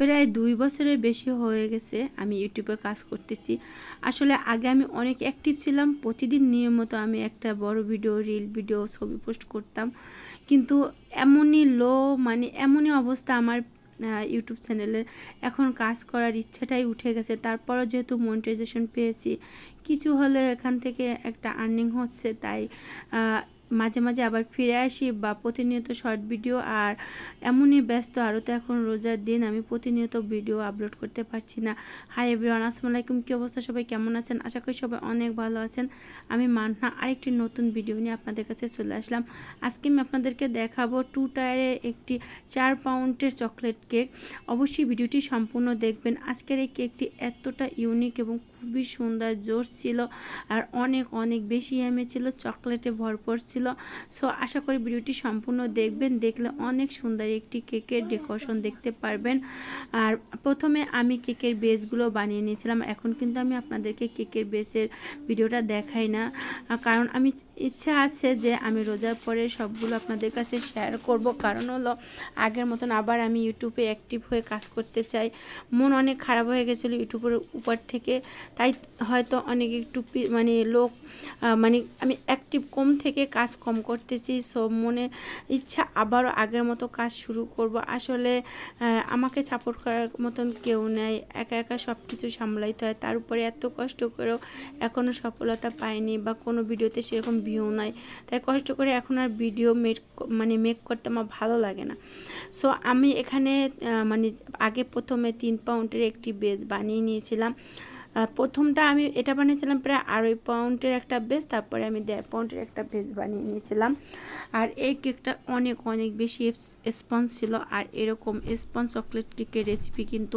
প্রায় দুই বছরের বেশি হয়ে গেছে আমি ইউটিউবে কাজ করতেছি। আসলে আগে আমি অনেক অ্যাক্টিভ ছিলাম, প্রতিদিন নিয়মিত আমি একটা বড় ভিডিও রিল ভিডিও ছবি পোস্ট করতাম। কিন্তু এমনই লো মানে এমনই অবস্থা আমার ইউটিউব চ্যানেলের এখন কাজ করার ইচ্ছাটাই উঠে গেছে। তারপরও যেহেতু মনিটাইজেশন পেয়েছি, কিছু হলে এখান থেকে একটা আর্নিং হচ্ছে, তাই মাঝে মাঝে আবার ফিরে আসি বা প্রতিনিয়ত শর্ট ভিডিও আর এমনই ব্যস্ত আরও তো এখন রোজার দিন, আমি প্রতিনিয়ত ভিডিও আপলোড করতে পারছি না। হাই এভরিওয়ান আসসালামু আলাইকুম, কী অবস্থা? সবাই কেমন আছেন? আশা করি সবাই অনেক ভালো আছেন। আমি মান্না, আরেকটি নতুন ভিডিও নিয়ে আপনাদের কাছে চলে আসলাম। আজকে আমি আপনাদেরকে দেখাবো টু টায়ারের একটি চার পাউন্ডের চকলেট কেক। অবশ্যই ভিডিওটি সম্পূর্ণ দেখবেন। আজকের এই কেকটি এতটা ইউনিক এবং খুবই সুন্দর, জোর ছিল আর অনেক অনেক বেশি এমে ছিল চকলেটে ভরপুর ছিল। সো আশা করি ভিডিওটি সম্পূর্ণ দেখবেন, দেখলে অনেক সুন্দর একটি কেকের ডেকোরেশন দেখতে পারবেন। আর প্রথমে আমি কেকের বেসগুলো বানিয়ে নিয়েছিলাম, এখন কিন্তু আমি আপনাদেরকে কেকের বেসের ভিডিওটা দেখাই না। কারণ আমি ইচ্ছা আছে যে আমি রোজার পরে সবগুলো আপনাদের কাছে শেয়ার করব, কারণ হলো আগের মতন আবার আমি ইউটিউবে অ্যাক্টিভ হয়ে কাজ করতে চাই। মন অনেক খারাপ হয়ে গেছিল ইউটিউবের উপর থেকে। তাই হয়তো অনেক একটু মানে লোক মানে আমি অ্যাক্টিভ কম থেকে কাজ কম করতেছি সো মনে ইচ্ছা আবারও আগের মতো কাজ শুরু করব। আসলে আমাকে সাপোর্ট করার মতন কেউ নেই, একা একা সব কিছু সামলাইতে হয়। তার উপরে এত কষ্ট করেও এখনও সফলতা পাইনি বা কোনো ভিডিওতে সেরকম ভিউ নাই। তাই কষ্ট করে এখন আর ভিডিও মেক মানে মেক করতে আমার ভালো লাগে না। সো আমি এখানে মানে আগে প্রথমে তিন পাউন্ডের একটি বেজ বানিয়ে নিয়েছিলাম। প্রথমটা আমি এটা বানিয়েছিলাম প্রায় আড়াই পাউন্ডের একটা বেস তারপরে আমি দেড় পাউন্ডের একটা বেস বানিয়ে নিয়েছিলাম। আর এই কেকটা অনেক অনেক বেশি স্পঞ্জ ছিল, আর এরকম স্পঞ্জ চকলেট কেকের রেসিপি কিন্তু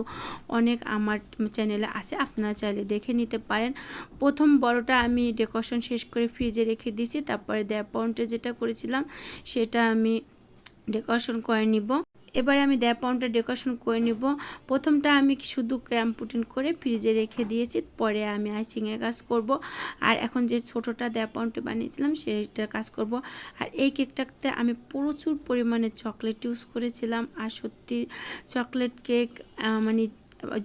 অনেক আমার চ্যানেলে আছে, আপনারা চাইলে দেখে নিতে পারেন। প্রথম বড়টা আমি ডেকোরেশন শেষ করে ফ্রিজে রেখে দিয়েছি, তারপরে দেড় পাউন্ডের যেটা করেছিলাম, সেটা আমি ডেকোরেশন করে নিব। এবারে আমি দেড় পাউন্ডটা ডেকোরেশন করে নিব। প্রথমটা আমি শুধু ক্র্যাম পুটিন করে ফ্রিজে রেখে দিয়েছি, পরে আমি আইসিংয়ের কাজ করব। আর এখন যে ছোটোটা দেড় পাউন্ডে বানিয়েছিলাম সেইটার কাজ করব। আর এই কেকটাতে আমি প্রচুর পরিমাণে চকলেট ইউজ করেছিলাম। আর সত্যি চকলেট কেক মানে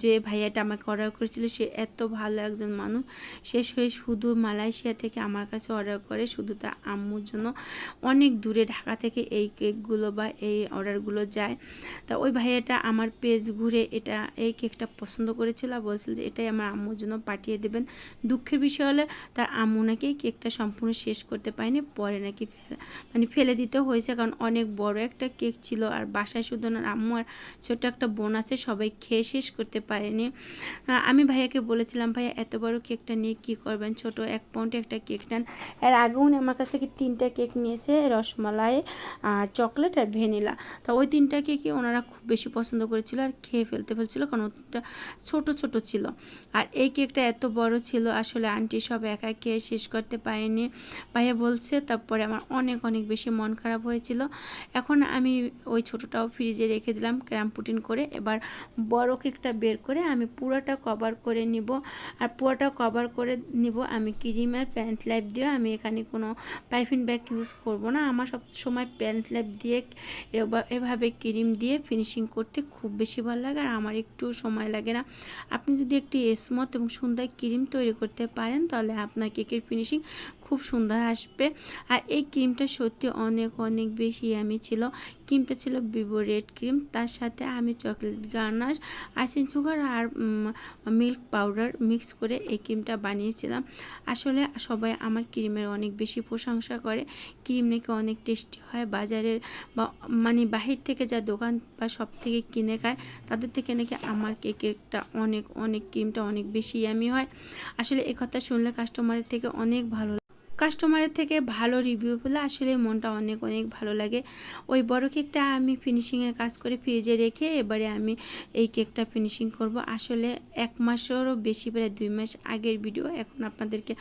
যে ভাইয়াটা আমাকে অর্ডার করেছিল, সে এত ভালো একজন মানুষ। সে শুধু মালয়েশিয়া থেকে আমার কাছে অর্ডার করে, শুধু তার আম্মুর জন্য। অনেক দূরে ঢাকা থেকে এই কেকগুলো বা এই অর্ডারগুলো যায়। তা ওই ভাইয়াটা আমার পেজ ঘুরে এটা, এই কেকটা পছন্দ করেছিল আর বলছিল যে এটাই আমার আম্মুর জন্য পাঠিয়ে দেবেন। দুঃখের বিষয় হলে, তার আম্মু নাকি কেকটা সম্পূর্ণ শেষ করতে পারেনি, পরে নাকি মানে ফেলে দিতে হয়েছে কারণ অনেক বড় একটা কেক ছিল। আর বাসায় শুধু আম্মু আর ছোট একটা বোন আছে, সবাই খেয়ে শেষ করতে করতে পারেনি। আমি ভাইয়াকে বলেছিলাম, ভাইয়া, এত বড় কেকটা নিয়ে কি করবেন? ছোট এক পাউন্ড একটা কেক নেন। এর আগেও উনি আমার কাছ থেকে তিনটা কেক নিয়েছে, রসমালাই আর চকলেট আর ভ্যানিলা। তা ওই তিনটা কেকই ওনারা খুব বেশি পছন্দ করেছিল আর খেয়ে ফেলতে ফেলছিল কারণ ওটা ছোট ছোট ছিল। আর এই কেকটা এত বড় ছিল, আসলে আন্টি সব একা খেয়ে শেষ করতে পারেনি। ভাইয়া বলছে, তারপরে আমার অনেক অনেক বেশি মন খারাপ হয়েছিল। এখন আমি ওই ছোটোটাও ফ্রিজে রেখে দিলাম ক্র্যাম্প পুটিন করে। এবার বড় কেকটা বের করে আমি পুরোটা কভার করে নিব। আর পুরোটা কভার করে নিব আমি ক্রিম আর প্যান্ট লাইফ দিয়ে। আমি এখানে কোনো পাইফিন ব্যাগ ইউজ করব না। আমার সব সময় প্যান্ট লাইফ দিয়ে এভাবে ক্রিম দিয়ে ফিনিশিং করতে খুব বেশি ভালো লাগে আর আমার একটু সময় লাগে না। আপনি যদি একটি স্মথ এবং সুন্দর ক্রিম তৈরি করতে পারেন, তাহলে আপনার কেকের ফিনিশিং খুব সুন্দর আসবে। আর এই ক্রিমটা সত্যি অনেক অনেক বেশি আমি ছিল। ক্রিমটা ছিল ভিভো রেড ক্রিম তার সাথে আমি চকলেট গার্নার আইসিং সুগার আর মিল্ক পাউডার মিক্স করে এই ক্রিমটা বানিয়েছিলাম। আসলে সবাই আমার ক্রিমের অনেক বেশি প্রশংসা করে। ক্রিম নাকি অনেক টেস্টি হয়। বাজারের বা মানে বাহির থেকে যা দোকান বা সব থেকে কিনে খায়, তাদের থেকে নাকি আমার কেকেরটা অনেক অনেক ক্রিমটা অনেক বেশি ইয়ামি হয়। আসলে এ কথা শুনলে কাস্টমারের থেকে অনেক ভালো কাস্টমারের থেকে ভালো রিভিউ পেলে আসলে মনটা অনেক অনেক ভালো লাগে। ওই বড় কেকটা আমি ফিনিশিংয়ের কাজ করে ফ্রিজে রেখে এবারে আমি এই কেকটা ফিনিশিং করব। আসলে এক মাসেরও বেশি প্রায় দুই মাস আগের ভিডিও এখন আপনাদেরকে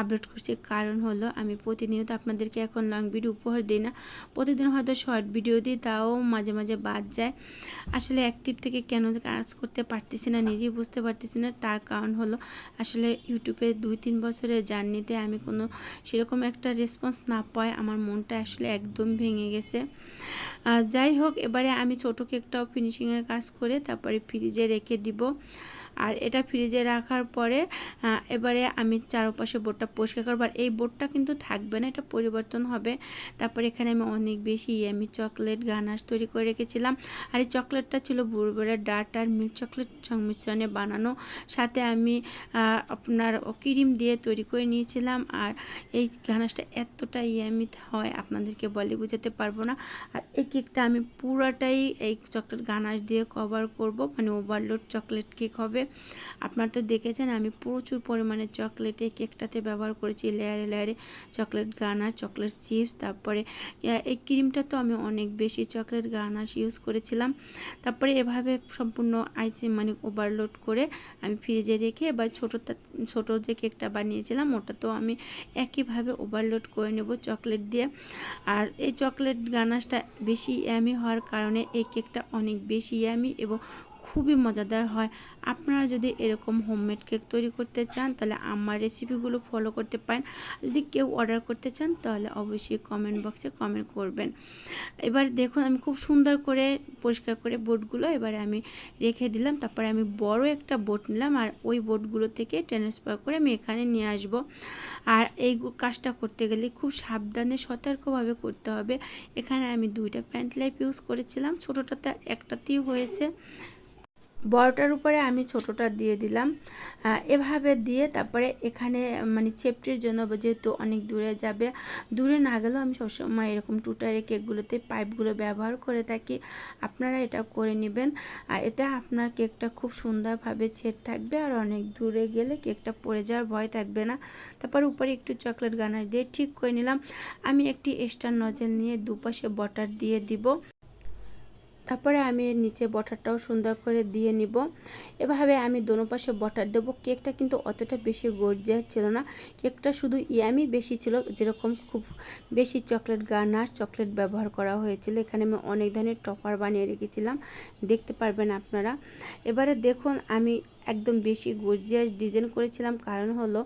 আপলোড করছি। কারণ হলো আমি প্রতিনিয়ত আপনাদেরকে এখন লং ভিডিও উপহার দিই না। প্রতিদিন হয়তো শর্ট ভিডিও দিই, তাও মাঝে মাঝে বাদ যায়। আসলে অ্যাক্টিভ থেকে কেন কাজ করতে পারতেছি না, নিজেই বুঝতে পারতেছি না। তার কারণ হলো আসলে ইউটিউবে দুই, তিন বছরের জার্নিতে আমি কোনো সেরকম একটা রেসপন্স না পায়। আমার মনটা আসলে একদম ভেঙে গেছে। যাই হোক, এবারে আমি ছোটো কেকটাও ফিনিশিংয়ের কাজ করে তারপরে ফ্রিজে রেখে দিব। আর এটা ফ্রিজে রাখার পরে এবারে আমি চারপাশে বোর্ডটা পরিষ্কার করব। আর এই বোর্ডটা কিন্তু থাকবে না, এটা পরিবর্তন হবে। তারপরে এখানে আমি অনেক বেশি আমি চকলেট গানাশ তৈরি করে রেখেছিলাম। আর এই চকলেটটা ছিল বুড়বুড়ের ডাট আর মিল্ক চকলেট সংমিশ্রণে বানানো। সাথে আমি আপনার ক্রিম দিয়ে তৈরি করে নিয়েছিলাম। আর এই গানাশটা এতটা ইয়ামি হয়, আপনাদেরকে বলে বোঝাতে পারব না। আর এই কেকটা আমি পুরাটাই এই চকলেট গানাশ দিয়ে কভার করব। মানে ওভারলোড চকলেট কেক হবে। আপনারা তো দেখেছেন, আমি প্রচুর পরিমাণে চকলেটে কেকটাতে ব্যবহার করেছি, লেয়ারে লেয়ারে চকলেট গানার চকলেট চিপস তারপরে এই ক্রিমটা তো আমি অনেক বেশি চকলেট গানাশ ইউজ করেছিলাম। তারপরে এভাবে সম্পূর্ণ আইসি মানে ওভারলোড করে আমি ফ্রিজে রেখে এবার ছোটোটা ছোটো যে কেকটা বানিয়েছিলাম, ওটা তো আমি একইভাবে ওভারলোড করে নেব চকলেট দিয়ে। আর এই চকলেট গানাশটা বেশি ইয়ামি হওয়ার কারণে এই কেকটা অনেক বেশি ইয়ামি এবং খুবই মজাদার হয়। আপনারা যদি এরকম হোমমেড কেক তৈরি করতে চান, তাহলে আমার রেসিপিগুলো ফলো করতে পারেন। যদি কেউ অর্ডার করতে চান, তাহলে অবশ্যই কমেন্ট বক্সে কমেন্ট করবেন। এবার দেখুন, আমি খুব সুন্দর করে পরিষ্কার করে বোটগুলো এবারে আমি রেখে দিলাম। তারপরে আমি বড় একটা বোট নিলাম আর ওই বোটগুলো থেকে ট্রান্সফার করে আমি এখানে নিয়ে আসব। আর এই কাজটা করতে গেলে খুব সাবধানে, সতর্কভাবে করতে হবে। এখানে আমি দুইটা প্যান্ট লাইপ ইউজ করেছিলাম। ছোটোটাতে একটাতেই হয়েছে। বড়টার উপরে আমি ছোটোটা দিয়ে দিলাম। এভাবে দিয়ে তারপরে এখানে মানে চেপটির জন্য যেহেতু অনেক দূরে যাবে, দূরে না গেলেও আমি সবসময় এরকম টুটারে কেকগুলোতে পাইপগুলো ব্যবহার করে থাকি। আপনারা এটা করে নেবেন। আর এতে আপনার কেকটা খুব সুন্দরভাবে ছেদ থাকবে আর অনেক দূরে গেলে কেকটা পড়ে যাওয়ার ভয় থাকবে না। তারপর উপরে একটু চকলেট গানার দিয়ে ঠিক করে নিলাম। আমি একটি এক্সট্রা নজেল নিয়ে দুপাশে বটার দিয়ে দিব। তারপরে আমি এর নিচে বটারটাও সুন্দর করে দিয়ে নিব। এভাবে আমি দোনো পাশে বটার দেবো। কেকটা কিন্তু অতটা বেশি গর্জিয়াস ছিল না। কেকটা শুধু ইয়ামি বেশি ছিল, যেরকম খুব বেশি চকলেট গার্নার চকলেট ব্যবহার করা হয়েছিল। এখানে আমি অনেক ধরনের টপার বানিয়ে রেখেছিলাম। দেখতে পারবেন আপনারা। এবারে দেখুন, আমি একদম বেশি গর্জিয়াস ডিজাইন করেছিলাম। কারণ হলো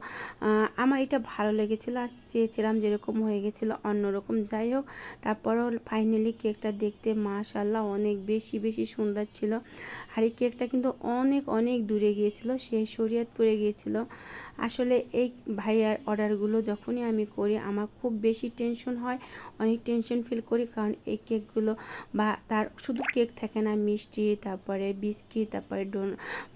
আমার এটা ভালো লেগেছিলো আর চেয়েছিলাম যেরকম হয়ে গেছিল অন্যরকম। যাই হোক, তারপরও ফাইনালি কেকটা দেখতে মাশাল্লাহ অনেক বেশি বেশি সুন্দর ছিল। আর এই কেকটা কিন্তু অনেক অনেক দূরে গিয়েছিল, সেই শরীয়তপুরে গিয়েছিল। আসলে এই ভাইয়ার অর্ডারগুলো যখনই আমি করি, আমার খুব বেশি টেনশন হয়, অনেক টেনশন ফিল করি। কারণ এই কেকগুলো বা তার শুধু কেক থাকে না, মিষ্টি, তারপরে বিস্কিট তারপরে ডোন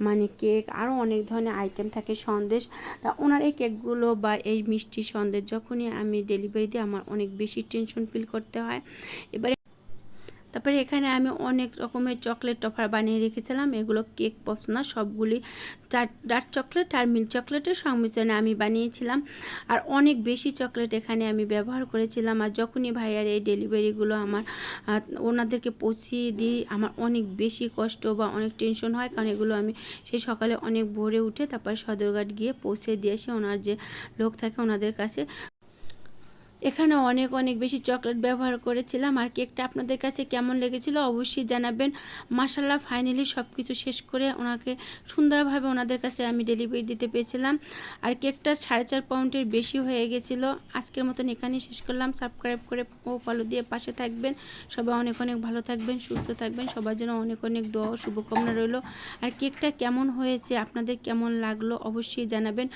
মানে কেক আরও অনেক ধরনের আইটেম থাকে সন্দেশ। তা ওনার এই কেকগুলো বা এই মিষ্টি সন্দেশ যখনই আমি ডেলিভারি দিই, আমার অনেক বেশি টেনশন ফিল করতে হয়। এবারে তারপরে এখানে আমি অনেক রকমের চকলেট টফার বানিয়ে রেখেছিলাম। এগুলো কেক পপস না, সবগুলি ডার্ক চকলেট আর মিল্ক চকলেটের সংমিশ্রণে আমি বানিয়েছিলাম। আর অনেক বেশি চকলেট এখানে আমি ব্যবহার করেছিলাম। আর যখনই ভাইয়ার এই ডেলিভারিগুলো আমার ওনাদেরকে পৌঁছিয়ে দিই, আমার অনেক বেশি কষ্ট বা অনেক টেনশন হয়। কারণ এগুলো আমি সেই সকালে অনেক ভোরে উঠে তারপর সদরঘাট গিয়ে পৌঁছে দিয়ে আসি। ওনার যে লোক থাকে ওনাদের কাছে। এখানে অনেক অনেক বেশি চকলেট ব্যবহার করেছিলাম। আর কেকটা আপনাদের কাছে কেমন লেগেছিল অবশ্যই জানাবেন। মাসাল্লাহ ফাইনালি সব কিছু শেষ করে ওনাকে সুন্দরভাবে ওনাদের কাছে আমি ডেলিভারি দিতে পেরেছিলাম আর কেকটা সাড়ে চার পাউন্ডের বেশি হয়ে গেছিল। আজকের মতন এখানেই শেষ করলাম। সাবস্ক্রাইব করে ও ফলো দিয়ে পাশে থাকবেন। সবাই অনেক অনেক ভালো থাকবেন, সুস্থ থাকবেন। সবার জন্য অনেক অনেক দোয়া শুভকামনা রইল। আর কেকটা কেমন হয়েছে, আপনাদের কেমন লাগল অবশ্যই জানাবেন।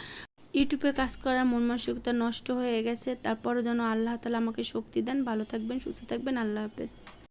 ইউটিউবে কাজ করার মন মানসিকতা নষ্ট হয়ে গেছে। তারপরও যেন আল্লাহ তালা আমাকে শক্তি দেন। ভালো থাকবেন, সুস্থ থাকবেন। আল্লাহ হাফেজ।